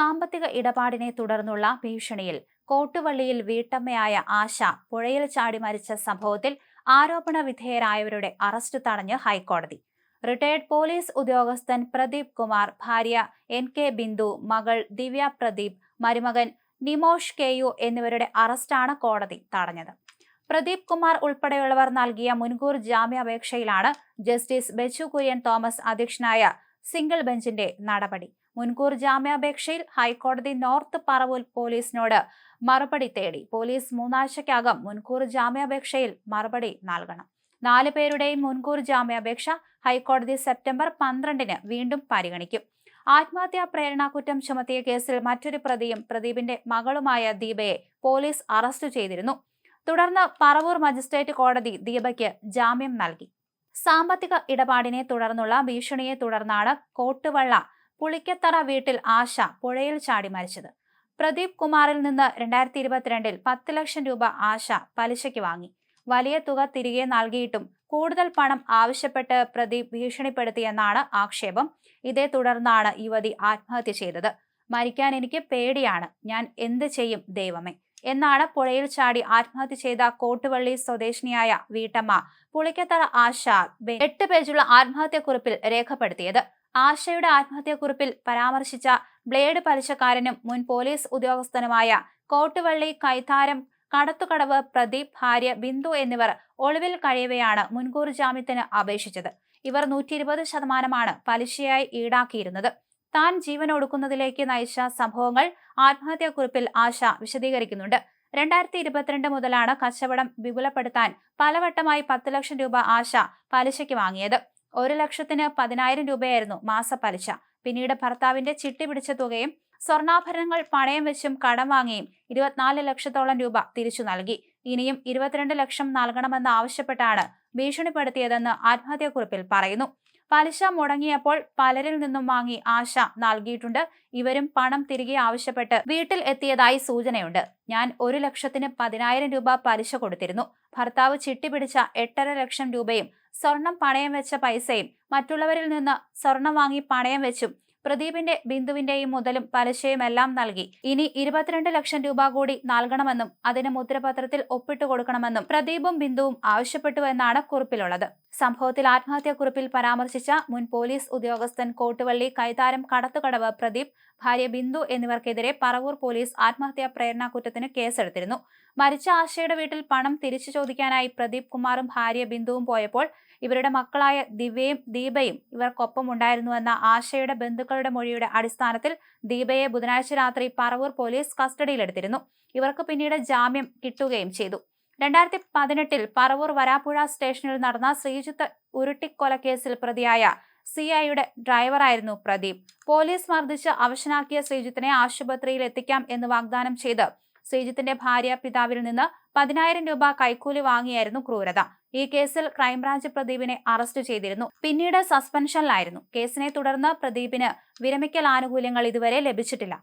സാമ്പത്തിക ഇടപാടിനെ തുടർന്നുള്ള ഭീഷണിയിൽ. കോട്ടുവള്ളിയിൽ വീട്ടമ്മയായ ആശ പുഴയിൽ ചാടി മരിച്ച സംഭവത്തിൽ ആരോപണ വിധേയരായവരുടെ അറസ്റ്റ് തടഞ്ഞ് ഹൈക്കോടതി. റിട്ടയർഡ് പോലീസ് ഉദ്യോഗസ്ഥൻ പ്രദീപ് കുമാർ ഭാര്യ എൻ കെ ബിന്ദു മകൾ ദിവ്യ പ്രദീപ് മരുമകൻ നിമോഷ് കെ യു എന്നിവരുടെ അറസ്റ്റാണ് കോടതി തടഞ്ഞത്. പ്രദീപ് കുമാർ ഉൾപ്പെടെയുള്ളവർ നൽകിയ മുൻകൂർ ജാമ്യാപേക്ഷയിലാണ് ജസ്റ്റിസ് ബെച്ചു കുര്യൻ തോമസ് അധ്യക്ഷനായ സിംഗിൾ ബെഞ്ചിന്റെ നടപടി. മുൻകൂർ ജാമ്യാപേക്ഷയിൽ ഹൈക്കോടതി നോർത്ത് പറവൂൽ പോലീസിനോട് മറുപടി തേടി. പോലീസ് മൂന്നാഴ്ചയ്ക്കകം മുൻകൂർ ജാമ്യാപേക്ഷയിൽ മറുപടി നൽകണം. നാല് പേരുടെയും മുൻകൂർ ജാമ്യാപേക്ഷ ഹൈക്കോടതി സെപ്റ്റംബർ പന്ത്രണ്ടിന് വീണ്ടും പരിഗണിക്കും. ആത്മഹത്യാ പ്രേരണ കുറ്റം ചുമത്തിയ കേസിൽ മറ്റൊരു പ്രതിയും പ്രദീപിന്റെ മകളുമായ ദീപയെ പോലീസ് അറസ്റ്റ് ചെയ്തിരുന്നു. തുടർന്ന് പറവൂർ മജിസ്ട്രേറ്റ് കോടതി ദീപയ്ക്ക് ജാമ്യം നൽകി. സാമ്പത്തിക ഇടപാടിനെ തുടർന്നുള്ള ഭീഷണിയെ തുടർന്നാണ് കോട്ടുവള്ള പുളിക്കത്തറ വീട്ടിൽ ആശ പുഴയിൽ ചാടി മരിച്ചത്. പ്രദീപ് കുമാറിൽ നിന്ന് രണ്ടായിരത്തി ഇരുപത്തിരണ്ടിൽ പത്ത് ലക്ഷം രൂപ ആശ പലിശയ്ക്ക് വാങ്ങി. വലിയ തുക തിരികെ നൽകിയിട്ടും കൂടുതൽ പണം ആവശ്യപ്പെട്ട് പ്രദീപ് ഭീഷണിപ്പെടുത്തിയെന്നാണ് ആക്ഷേപം. ഇതേ തുടർന്നാണ് യുവതി ആത്മഹത്യ ചെയ്തത്. മരിക്കാൻ എനിക്ക് പേടിയാണ്. ഞാൻ എന്ത് ചെയ്യും ദൈവമേ? എന്നാണ് പുഴയിൽ ചാടി ആത്മഹത്യ ചെയ്ത കോട്ടുവള്ളി സ്വദേശിനിയായ വീട്ടമ്മ പുളിക്കത്തറ ആശ എട്ട് പേജുള്ള ആത്മഹത്യക്കുറിപ്പിൽ രേഖപ്പെടുത്തിയത്. ആശയുടെ ആത്മഹത്യാക്കുറിപ്പിൽ പരാമർശിച്ച ബ്ലേഡ് പലിശക്കാരനും മുൻ പോലീസ് ഉദ്യോഗസ്ഥനുമായ കോട്ടുവള്ളി കൈതാരം കടത്തുകടവ് പ്രദീപ് ഭാര്യ ബിന്ദു എന്നിവർ ഒളിവിൽ കഴിയവെയാണ് മുൻകൂർ ജാമ്യത്തിന് അപേക്ഷിച്ചത്. ഇവർ നൂറ്റി ഇരുപത് ശതമാനമാണ് പലിശയായി ഈടാക്കിയിരുന്നത്. താൻ ജീവൻ ഒടുക്കുന്നതിലേക്ക് നയിച്ച സംഭവങ്ങൾ ആത്മഹത്യാക്കുറിപ്പിൽ ആശ വിശദീകരിക്കുന്നുണ്ട്. രണ്ടായിരത്തി ഇരുപത്തിരണ്ട് മുതലാണ് കച്ചവടം വിപുലപ്പെടുത്താൻ പലവട്ടമായി പത്ത് ലക്ഷം രൂപ ആശ പലിശയ്ക്ക് വാങ്ങിയത്. ഒരു ലക്ഷത്തിന് പതിനായിരം രൂപയായിരുന്നു മാസ പലിശ. പിന്നീട് ഭർത്താവിന്റെ ചിട്ടി പിടിച്ച തുകയും സ്വർണാഭരണങ്ങൾ പണയം വെച്ചും കടം വാങ്ങിയും ഇരുപത്തിനാല് ലക്ഷത്തോളം രൂപ തിരിച്ചു നൽകി. ഇനിയും ഇരുപത്തിരണ്ട് ലക്ഷം നൽകണമെന്ന് ആവശ്യപ്പെട്ടാണ് ഭീഷണിപ്പെടുത്തിയതെന്ന് ആത്മഹത്യാക്കുറിപ്പിൽ പറയുന്നു. പലിശ മുടങ്ങിയപ്പോൾ പലരിൽ നിന്നും വാങ്ങി ആശ നൽകിയിട്ടുണ്ട്. ഇവരും പണം തിരികെ ആവശ്യപ്പെട്ട് വീട്ടിൽ എത്തിയതായി സൂചനയുണ്ട്. ഞാൻ ഒരു ലക്ഷത്തിന് പതിനായിരം രൂപ പലിശ കൊടുത്തിരുന്നു. ഭർത്താവ് ചിട്ടിപിടിച്ച എട്ടര ലക്ഷം രൂപയും സ്വർണം പണയം വെച്ച പൈസയും മറ്റുള്ളവരിൽ നിന്ന് സ്വർണം വാങ്ങി പണയം വെച്ചും പ്രദീപിന്റെ ബിന്ദുവിന്റെയും മുതലും പലിശയും എല്ലാം നൽകി. ഇനി ഇരുപത്തിരണ്ട് ലക്ഷം രൂപ കൂടി നൽകണമെന്നും അതിന് മുദ്രപത്രത്തിൽ ഒപ്പിട്ടു കൊടുക്കണമെന്നും പ്രദീപും ബിന്ദുവും ആവശ്യപ്പെട്ടു എന്നാണ് കുറിപ്പിലുള്ളത്. സംഭവത്തിൽ ആത്മഹത്യാക്കുറിപ്പിൽ പരാമർശിച്ച മുൻ പോലീസ് ഉദ്യോഗസ്ഥൻ കോട്ടുവള്ളി കൈതാരം കടത്തുകടവ് പ്രദീപ് ഭാര്യ ബിന്ദു എന്നിവർക്കെതിരെ പറവൂർ പോലീസ് ആത്മഹത്യാ പ്രേരണ കുറ്റത്തിന് കേസെടുത്തിരുന്നു. മരിച്ച ആശയുടെ വീട്ടിൽ പണം തിരിച്ചു ചോദിക്കാനായി പ്രദീപ് കുമാറും ഭാര്യ ബിന്ദുവും പോയപ്പോൾ ഇവരുടെ മക്കളായ ദിവ്യയും ദീപയും ഇവർക്കൊപ്പം ഉണ്ടായിരുന്നുവെന്ന ആശയുടെ ബന്ധുക്കളുടെ മൊഴിയുടെ അടിസ്ഥാനത്തിൽ ദീപയെ ബുധനാഴ്ച രാത്രി പറവൂർ പോലീസ് കസ്റ്റഡിയിലെടുത്തിരുന്നു. ഇവർക്ക് പിന്നീട് ജാമ്യം കിട്ടുകയും ചെയ്തു. രണ്ടായിരത്തി പതിനെട്ടിൽ പറവൂർ വരാപ്പുഴ സ്റ്റേഷനിൽ നടന്ന ശ്രീജിത്ത് ഉരുട്ടിക്കൊലക്കേസിൽ പ്രതിയായ സി ഐയുടെ ഡ്രൈവറായിരുന്നു പ്രദീപ്. പോലീസ് മർദ്ദിച്ച് അവശനാക്കിയ ശ്രീജിത്തിനെ ആശുപത്രിയിൽ എത്തിക്കാം എന്ന് വാഗ്ദാനം ചെയ്ത് ശ്രീജിത്തിന്റെ ഭാര്യ പിതാവിൽ നിന്ന് പതിനായിരം രൂപ കൈക്കൂലി വാങ്ങിയായിരുന്നു ക്രൂരത. ഈ കേസിൽ ക്രൈംബ്രാഞ്ച് പ്രദീപിനെ അറസ്റ്റ് ചെയ്തിരുന്നു. പിന്നീട് സസ്പെൻഷനിലായിരുന്നു. കേസിനെ തുടർന്ന് പ്രദീപിന് വിരമിക്കൽ ആനുകൂല്യങ്ങൾ ഇതുവരെ ലഭിച്ചിട്ടില്ല.